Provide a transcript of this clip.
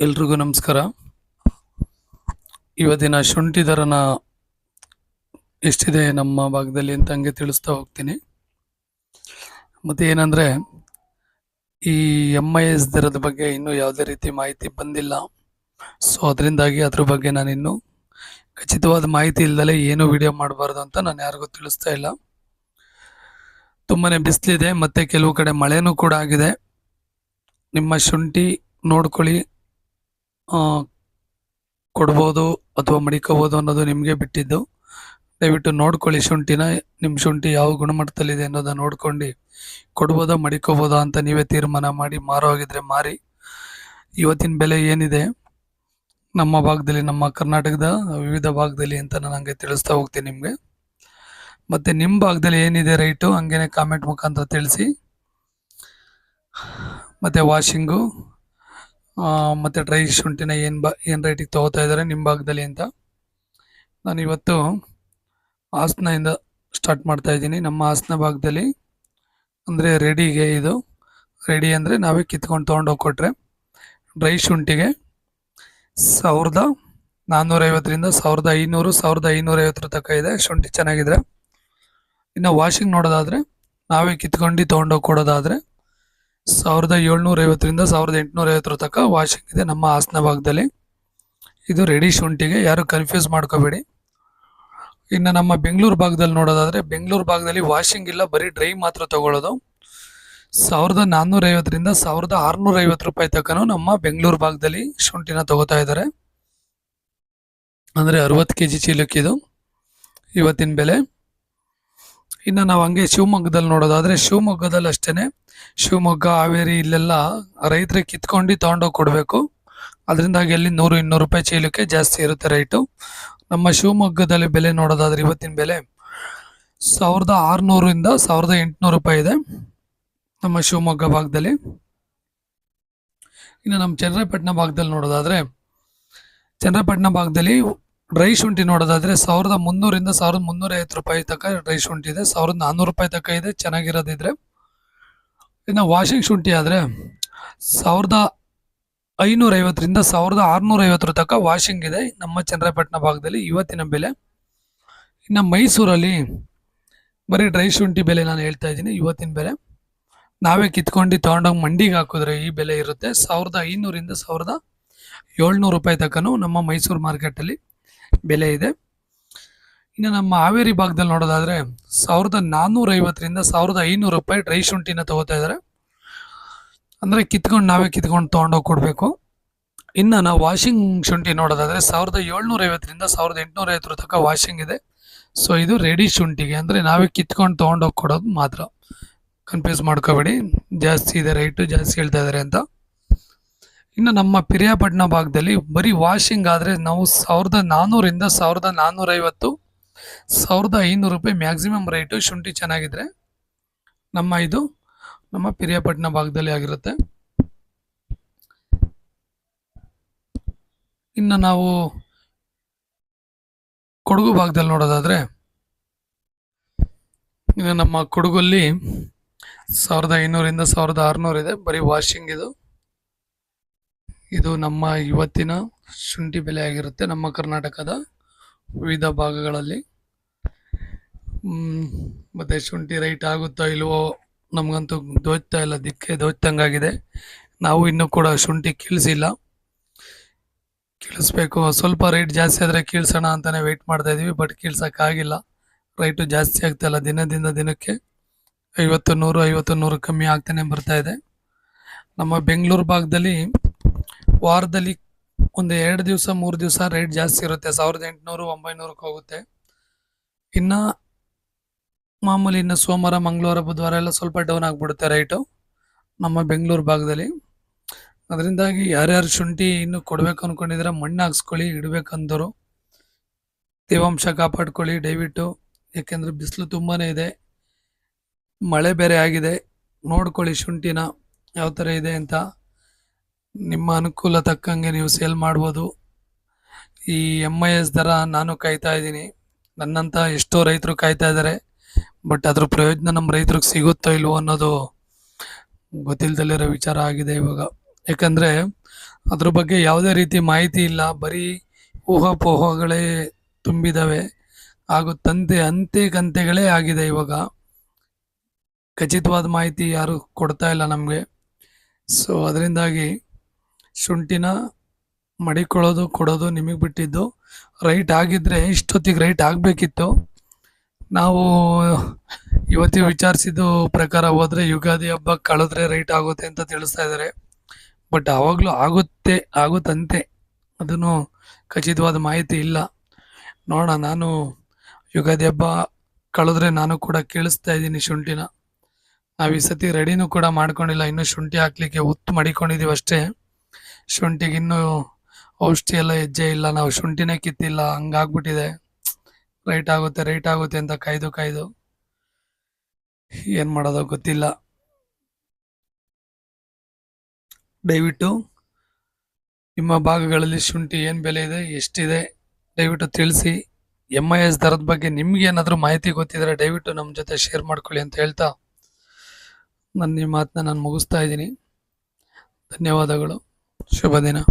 ಎಲ್ರಿಗೂ ನಮಸ್ಕಾರ. ಇವತ್ತಿನ ಶುಂಠಿ ದರನ ಎಷ್ಟಿದೆ ನಮ್ಮ ಭಾಗದಲ್ಲಿ ಅಂತ ಹಂಗೆ ತಿಳಿಸ್ತಾ ಹೋಗ್ತೀನಿ. ಮತ್ತು ಏನಂದರೆ, ಈ ಎಂ ಐ ಎಸ್ ದರದ ಬಗ್ಗೆ ಇನ್ನೂ ಯಾವುದೇ ರೀತಿ ಮಾಹಿತಿ ಬಂದಿಲ್ಲ. ಸೊ ಅದರಿಂದಾಗಿ ಅದ್ರ ಬಗ್ಗೆ ನಾನು ಇನ್ನೂ ಖಚಿತವಾದ ಮಾಹಿತಿ ಇಲ್ಲದಲೇ ಏನು ವಿಡಿಯೋ ಮಾಡಬಾರ್ದು ಅಂತ ನಾನು ಯಾರಿಗೂ ತಿಳಿಸ್ತಾ ಇಲ್ಲ. ತುಂಬಾ ಬಿಸಿಲಿದೆ, ಮತ್ತು ಕೆಲವು ಕಡೆ ಮಳೆನೂ ಕೂಡ ಆಗಿದೆ. ನಿಮ್ಮ ಶುಂಠಿ ನೋಡ್ಕೊಳ್ಳಿ. ಕೊಡ್ಬೋದು ಅಥವಾ ಮಡಿಕೋಬೋದು ಅನ್ನೋದು ನಿಮಗೆ ಬಿಟ್ಟಿದ್ದು. ದಯವಿಟ್ಟು ನೋಡ್ಕೊಳ್ಳಿ ಶುಂಠಿನ ನಿಮ್ಮ ಶುಂಠಿ ಯಾವ ಗುಣಮಟ್ಟದಲ್ಲಿದೆ ಅನ್ನೋದನ್ನ ನೋಡ್ಕೊಂಡು ಕೊಡ್ಬೋದಾ, ಮಡಿಕೋಬೋದಾ ಅಂತ ನೀವೇ ತೀರ್ಮಾನ ಮಾಡಿ, ಮಾರೋ ಆಗಿದ್ರೆ ಮಾರಿ. ಇವತ್ತಿನ ಬೆಲೆ ಏನಿದೆ? ನಮ್ಮ ಭಾಗದಲ್ಲಿ, ನಮ್ಮ ಕರ್ನಾಟಕದ ವಿವಿಧ ಭಾಗದಲ್ಲಿ ಅಂತ ನಾನು ಹಂಗೆ ತಿಳಿಸ್ತಾ ಹೋಗ್ತೀನಿ ನಿಮಗೆ. ಮತ್ತೆ ನಿಮ್ಮ ಭಾಗದಲ್ಲಿ ಏನಿದೆ ರೈಟು? ಹಂಗೇನೆ ಕಾಮೆಂಟ್ ಮುಖಾಂತರ ತಿಳಿಸಿ. ಮತ್ತೆ ವಾಷಿಂಗು ಮತ್ತು ಡ್ರೈ ಶುಂಠಿನ ಏನು ಬಾ, ಏನು ರೇಟಿಗೆ ತೊಗೋತಾ ಇದ್ದಾರೆ ನಿಮ್ಮ ಭಾಗದಲ್ಲಿ ಅಂತ. ನಾನು ಇವತ್ತು ಹಾಸನದಿಂದ ಸ್ಟಾರ್ಟ್ ಮಾಡ್ತಾ ಇದ್ದೀನಿ. ನಮ್ಮ ಹಾಸನ ಭಾಗದಲ್ಲಿ ಅಂದರೆ ರೆಡಿಗೆ ಇದು. ರೆಡಿ ಅಂದರೆ ನಾವೇ ಕಿತ್ಕೊಂಡು ತೊಗೊಂಡೋಗಿ ಕೊಟ್ಟರೆ ಡ್ರೈ ಶುಂಠಿಗೆ ಸಾವಿರದ ನಾನ್ನೂರೈವತ್ತರಿಂದ ಸಾವಿರದ ಐನೂರು, ಸಾವಿರದ ಐನೂರೈವತ್ತರ ತನಕ ಇದೆ ಶುಂಠಿ ಚೆನ್ನಾಗಿದ್ರೆ. ಇನ್ನು ವಾಷಿಂಗ್ ನೋಡೋದಾದರೆ ನಾವೇ ಕಿತ್ಕೊಂಡು ತೊಗೊಂಡೋಗಿ ಕೊಡೋದಾದರೆ ಸಾವಿರದ ಏಳ್ನೂರ ಐವತ್ತರಿಂದ ಸಾವಿರದ ಎಂಟುನೂರ ಐವತ್ತರ ತನಕ ವಾಷಿಂಗ್ ಇದೆ ನಮ್ಮ ಹಾಸನ ಭಾಗದಲ್ಲಿ. ಇದು ರೆಡಿ ಶುಂಠಿಗೆ ಯಾರು ಕನ್ಫ್ಯೂಸ್ ಮಾಡ್ಕೋಬೇಡಿ. ಇನ್ನು ನಮ್ಮ ಬೆಂಗಳೂರು ಭಾಗದಲ್ಲಿ ನೋಡೋದಾದರೆ, ಬೆಂಗಳೂರು ಭಾಗದಲ್ಲಿ ವಾಷಿಂಗ್ ಇಲ್ಲ, ಬರೀ ಡ್ರೈ ಮಾತ್ರ ತಗೊಳ್ಳೋದು. ಸಾವಿರದ ನಾನ್ನೂರ ಐವತ್ತರಿಂದ ಸಾವಿರದ ಆರುನೂರ ಐವತ್ತು ರೂಪಾಯಿ ತನಕನೂ ನಮ್ಮ ಬೆಂಗಳೂರು ಭಾಗದಲ್ಲಿ ಶುಂಠಿನ ತಗೋತಾ ಇದ್ದಾರೆ. ಅಂದರೆ ಅರವತ್ತು ಕೆ ಜಿ ಚೀಲಕ್ಕಿದು ಇವತ್ತಿನ ಬೆಲೆ. ಇನ್ನು ನಾವು ಹಂಗೆ ಶಿವಮೊಗ್ಗದಲ್ಲಿ ನೋಡೋದಾದ್ರೆ ಶಿವಮೊಗ್ಗದಲ್ಲಿ ಅಷ್ಟೇನೆ. ಶಿವಮೊಗ್ಗ, ಹಾವೇರಿ ಇಲ್ಲೆಲ್ಲ ರೈತರಿಗೆ ಕಿತ್ಕೊಂಡು ತೊಗೊಂಡೋಗಿ ಕೊಡಬೇಕು. ಅದರಿಂದಾಗಿ ಅಲ್ಲಿ ನೂರು, ಇನ್ನೂರು ರೂಪಾಯಿ ಚೀಲಕ್ಕೆ ಜಾಸ್ತಿ ಇರುತ್ತೆ ರೇಟು. ನಮ್ಮ ಶಿವಮೊಗ್ಗದಲ್ಲಿ ಬೆಲೆ ನೋಡೋದಾದ್ರೆ ಇವತ್ತಿನ ಬೆಲೆ ಸಾವಿರದ ಆರುನೂರಿಂದ ಸಾವಿರದ ಎಂಟುನೂರು ರೂಪಾಯಿ ಇದೆ ನಮ್ಮ ಶಿವಮೊಗ್ಗ ಭಾಗದಲ್ಲಿ. ಇನ್ನು ನಮ್ಮ ಚನ್ನರಾಯಪಟ್ಟಣ ಭಾಗದಲ್ಲಿ ನೋಡೋದಾದರೆ, ಚನ್ನರಾಯಪಟ್ಟಣ ಭಾಗದಲ್ಲಿ ಡ್ರೈ ಶುಂಠಿ ನೋಡೋದಾದ್ರೆ ಸಾವಿರದ ಮುನ್ನೂರಿಂದ ಸಾವಿರದ ಮುನ್ನೂರ ಐವತ್ತು ರೂಪಾಯಿ ತನಕ ಡ್ರೈ ಶುಂಠಿ ಇದೆ. ಸಾವಿರದ ನಾನ್ನೂರು ರೂಪಾಯಿ ತನಕ ಇದೆ, ಚೆನ್ನಾಗಿರೋದಿದ್ರೆ. ಇನ್ನು ವಾಷಿಂಗ್ ಶುಂಠಿ ಆದರೆ ಸಾವಿರದ ಐನೂರ ಐವತ್ತರಿಂದ ಸಾವಿರದ ಆರುನೂರೈವತ್ತರ ತನಕ ವಾಷಿಂಗ್ ಇದೆ ನಮ್ಮ ಚಂದ್ರಪಟ್ಟಣ ಭಾಗದಲ್ಲಿ ಇವತ್ತಿನ ಬೆಲೆ. ಇನ್ನು ಮೈಸೂರಲ್ಲಿ ಬರೀ ಡ್ರೈ ಶುಂಠಿ ಬೆಲೆ ನಾನು ಹೇಳ್ತಾ ಇದ್ದೀನಿ, ಇವತ್ತಿನ ಬೆಲೆ. ನಾವೇ ಕಿತ್ಕೊಂಡು ತೊಗೊಂಡೋಗಿ ಮಂಡಿಗೆ ಹಾಕಿದ್ರೆ ಈ ಬೆಲೆ ಇರುತ್ತೆ. ಸಾವಿರದ ಐನೂರಿಂದ ಸಾವಿರದ ಏಳ್ನೂರು ರೂಪಾಯಿ ತನಕನೂ ನಮ್ಮ ಮೈಸೂರು ಮಾರ್ಕೆಟಲ್ಲಿ ಬೆಲೆ ಇದೆ. ಇನ್ನು ನಮ್ಮ ಹಾವೇರಿ ಭಾಗದಲ್ಲಿ ನೋಡೋದಾದರೆ ಸಾವಿರದ ನಾನ್ನೂರೈವತ್ತರಿಂದ ಸಾವಿರದ ಐನೂರು ರೂಪಾಯಿ ಡ್ರೈ ಶುಂಠಿನ ತಗೋತಾ ಇದ್ದಾರೆ. ಅಂದರೆ ಕಿತ್ಕೊಂಡು ನಾವೇ ಕಿತ್ಕೊಂಡು ತೊಗೊಂಡೋಗಿ ಕೊಡಬೇಕು. ಇನ್ನು ನಾವು ವಾಷಿಂಗ್ ಶುಂಠಿ ನೋಡೋದಾದರೆ ಸಾವಿರದ ಏಳ್ನೂರ ಐವತ್ತರಿಂದ ಸಾವಿರದ ಎಂಟುನೂರೈವತ್ತರ ತನಕ ವಾಷಿಂಗ್ ಇದೆ. ಸೊ ಇದು ರೆಡಿ ಶುಂಠಿಗೆ. ಅಂದರೆ ನಾವೇ ಕಿತ್ಕೊಂಡು ತೊಗೊಂಡೋಗಿ ಕೊಡೋದು ಮಾತ್ರ. ಕನ್ಫ್ಯೂಸ್ ಮಾಡ್ಕೋಬೇಡಿ. ಜಾಸ್ತಿ ಇದೆ ರೈಟು ಜಾಸ್ತಿ ಹೇಳ್ತಾ ಇದ್ದಾರೆ ಅಂತ. ಇನ್ನು ನಮ್ಮ ಪಿರಿಯಾಪಟ್ಟಣ ಭಾಗದಲ್ಲಿ ಬರೀ ವಾಷಿಂಗ್ ಆದರೆ ನಾವು ಸಾವಿರದ ನಾನ್ನೂರಿಂದ ಸಾವಿರದ ನಾನ್ನೂರೈವತ್ತು ಸಾವಿರದ ಐನೂರು ರೂಪಾಯಿ ಮ್ಯಾಕ್ಸಿಮಮ್ ರೇಟು ಶುಂಠಿ ಚೆನ್ನಾಗಿದ್ರೆ ನಮ್ಮ ಇದು ನಮ್ಮ ಪಿರಿಯಾಪಟ್ಟಣ ಭಾಗದಲ್ಲಿ ಆಗಿರುತ್ತೆ. ಇನ್ನು ನಾವು ಕೊಡಗು ಭಾಗದಲ್ಲಿ ನೋಡೋದಾದರೆ ಇನ್ನು ನಮ್ಮ ಕೊಡಗಲ್ಲಿ ಸಾವಿರದ ಐನೂರಿಂದ ಸಾವಿರದ ಆರುನೂರು ಇದೆ, ಬರೀ ವಾಷಿಂಗ್ ಇದು. ಇದು ನಮ್ಮ ಇವತ್ತಿನ ಶುಂಠಿ ಬೆಲೆ ಆಗಿರುತ್ತೆ ನಮ್ಮ ಕರ್ನಾಟಕದ ವಿವಿಧ ಭಾಗಗಳಲ್ಲಿ. ಮತ್ತು ಶುಂಠಿ ರೈಟ್ ಆಗುತ್ತೋ ಇಲ್ವೋ ನಮಗಂತೂ ದೋಚ್ತಾ ಇಲ್ಲ, ದಿಕ್ಕೆ ದೋಚ್ತಂಗಾಗಿದೆ ನಾವು ಇನ್ನೂ ಕೂಡ ಶುಂಠಿ ಕೀಳಿಸಿಲ್ಲ. ಕೀಳಿಸ್ಬೇಕು. ಸ್ವಲ್ಪ ರೇಟ್ ಜಾಸ್ತಿ ಆದರೆ ಕೀಳ್ಸೋಣ ಅಂತಲೇ ವೆಯ್ಟ್ ಮಾಡ್ತಾ ಇದ್ದೀವಿ ಬಟ್ ಕೀಳ್ಸೋಕ್ಕಾಗಿಲ್ಲ. ರೈಟು ಜಾಸ್ತಿ ಆಗ್ತಾಯಿಲ್ಲ ದಿನದಿಂದ ದಿನಕ್ಕೆ ಐವತ್ತು ನೂರು ಐವತ್ತು ನೂರು ಕಮ್ಮಿ ಆಗ್ತಾನೆ ಬರ್ತಾ ಇದೆ. ನಮ್ಮ ಬೆಂಗಳೂರು ಭಾಗದಲ್ಲಿ ವಾರದಲ್ಲಿ ಒಂದು ಎರಡು ದಿವಸ, ಮೂರು ದಿವಸ ರೇಟ್ ಜಾಸ್ತಿ ಇರುತ್ತೆ. ಸಾವಿರದ ಎಂಟುನೂರು, ಒಂಬೈನೂರಕ್ಕೆ ಹೋಗುತ್ತೆ. ಇನ್ನು ಮಾಮೂಲಿ ಇನ್ನು ಸೋಮವಾರ, ಮಂಗಳವಾರ, ಬುಧವಾರ ಎಲ್ಲ ಸ್ವಲ್ಪ ಡೌನ್ ಆಗಿಬಿಡುತ್ತೆ ರೈಟು ನಮ್ಮ ಬೆಂಗಳೂರು ಭಾಗದಲ್ಲಿ. ಅದರಿಂದಾಗಿ ಯಾರ್ಯಾರು ಶುಂಠಿ ಇನ್ನೂ ಕೊಡಬೇಕು ಅಂದ್ಕೊಂಡಿದ್ರೆ ಮಣ್ಣು ಹಾಕ್ಸ್ಕೊಳ್ಳಿ, ಇಡಬೇಕಂದರು. ತೇವಾಂಶ ಕಾಪಾಡ್ಕೊಳ್ಳಿ, ದಯವಿಟ್ಟು. ಯಾಕೆಂದರೆ ಬಿಸಿಲು ತುಂಬಾ ಇದೆ. ಮಳೆ ಬೇರೆ ಆಗಿದೆ. ನೋಡ್ಕೊಳ್ಳಿ ಶುಂಠಿನ, ಯಾವ ಥರ ಇದೆ ಅಂತ. ನಿಮ್ಮ ಅನುಕೂಲ ತಕ್ಕಂಗೆ ನೀವು ಸೇಲ್ ಮಾಡ್ಬೋದು. ಈ ಎಂ ಐ ಎಸ್ ದರ ನಾನು ಕಾಯ್ತಾ ಇದ್ದೀನಿ. ನನ್ನಂತ ಎಷ್ಟೋ ರೈತರು ಕಾಯ್ತಾ ಇದ್ದಾರೆ. ಬಟ್ ಅದ್ರ ಪ್ರಯೋಜನ ನಮ್ಮ ರೈತರಿಗೆ ಸಿಗುತ್ತೋ ಇಲ್ವೋ ಅನ್ನೋದು ಗೊತ್ತಿಲ್ದಲ್ಲಿರೋ ವಿಚಾರ ಆಗಿದೆ ಇವಾಗ. ಯಾಕಂದರೆ ಅದ್ರ ಬಗ್ಗೆ ಯಾವುದೇ ರೀತಿ ಮಾಹಿತಿ ಇಲ್ಲ. ಬರೀ ಊಹಾಪೋಹಗಳೇ ತುಂಬಿದಾವೆ. ಹಾಗೂ ತಂತೆ, ಅಂತೆ ಕಂತೆಗಳೇ ಆಗಿದೆ ಇವಾಗ. ಖಚಿತವಾದ ಮಾಹಿತಿ ಯಾರು ಕೊಡ್ತಾ ಇಲ್ಲ ನಮಗೆ. ಸೊ ಅದರಿಂದಾಗಿ ಶುಂಠಿನ ಮಡಿಕೊಳ್ಳೋದು, ಕೊಡೋದು ನಿಮಗೆ ಬಿಟ್ಟಿದ್ದು. ರೈಟ್ ಆಗಿದ್ದರೆ ಇಷ್ಟೊತ್ತಿಗೆ ರೈಟ್ ಆಗಬೇಕಿತ್ತು. ನಾವು ಇವತ್ತಿಗೆ ವಿಚಾರಿಸಿದ್ದು ಪ್ರಕಾರ ಹೋದರೆ ಯುಗಾದಿ ಹಬ್ಬ ಕಳೆದ್ರೆ ರೈಟ್ ಆಗುತ್ತೆ ಅಂತ ತಿಳಿಸ್ತಾ ಇದ್ದಾರೆ ಬಟ್ ಆವಾಗಲೂ ಆಗುತ್ತೆ, ಆಗುತ್ತಂತೆ. ಅದನ್ನು ಖಚಿತವಾದ ಮಾಹಿತಿ ಇಲ್ಲ. ನೋಡೋಣ, ನಾನು ಯುಗಾದಿ ಹಬ್ಬ ಕಳೆದ್ರೆ ನಾನು ಕೂಡ ಕೇಳಿಸ್ತಾ ಇದ್ದೀನಿ ಶುಂಠಿನ. ನಾವು ಈ ಸತಿ ರೆಡಿನೂ ಕೂಡ ಮಾಡ್ಕೊಂಡಿಲ್ಲ. ಇನ್ನೂ ಶುಂಠಿ ಹಾಕ್ಲಿಕ್ಕೆ ಉತ್ತು ಮಡಿಕೊಂಡಿದ್ದೀವಿ ಅಷ್ಟೇ. ಶುಂಠಿಗೆ ಇನ್ನೂ ಔಷಧಿ ಎಲ್ಲ ಹೆಜ್ಜೆ ಇಲ್ಲ. ನಾವು ಶುಂಠಿನೇ ಕಿತ್ತಿಲ್ಲ. ಹಂಗಾಗ್ಬಿಟ್ಟಿದೆ. ರೈಟ್ ಆಗುತ್ತೆ ರೈಟ್ ಆಗುತ್ತೆ ಅಂತ ಕಾಯ್ದು ಕಾಯ್ದು. ಏನು ಮಾಡೋದೋ ಗೊತ್ತಿಲ್ಲ. ದಯವಿಟ್ಟು ನಿಮ್ಮ ಭಾಗಗಳಲ್ಲಿ ಶುಂಠಿ ಏನು ಬೆಲೆ ಇದೆ, ಎಷ್ಟಿದೆ, ದಯವಿಟ್ಟು ತಿಳಿಸಿ. ಎಂ ಐ ಎಸ್ ದರದ ಬಗ್ಗೆ ನಿಮ್ಗೆ ಏನಾದರೂ ಮಾಹಿತಿ ಗೊತ್ತಿದ್ರೆ ದಯವಿಟ್ಟು ನಮ್ಮ ಜೊತೆ ಶೇರ್ ಮಾಡ್ಕೊಳ್ಳಿ ಅಂತ ಹೇಳ್ತಾ ನನ್ನ ಈ ಮಾತನ್ನ ನಾನು ಮುಗಿಸ್ತಾ ಇದ್ದೀನಿ. ಧನ್ಯವಾದಗಳು. शुभ दिन।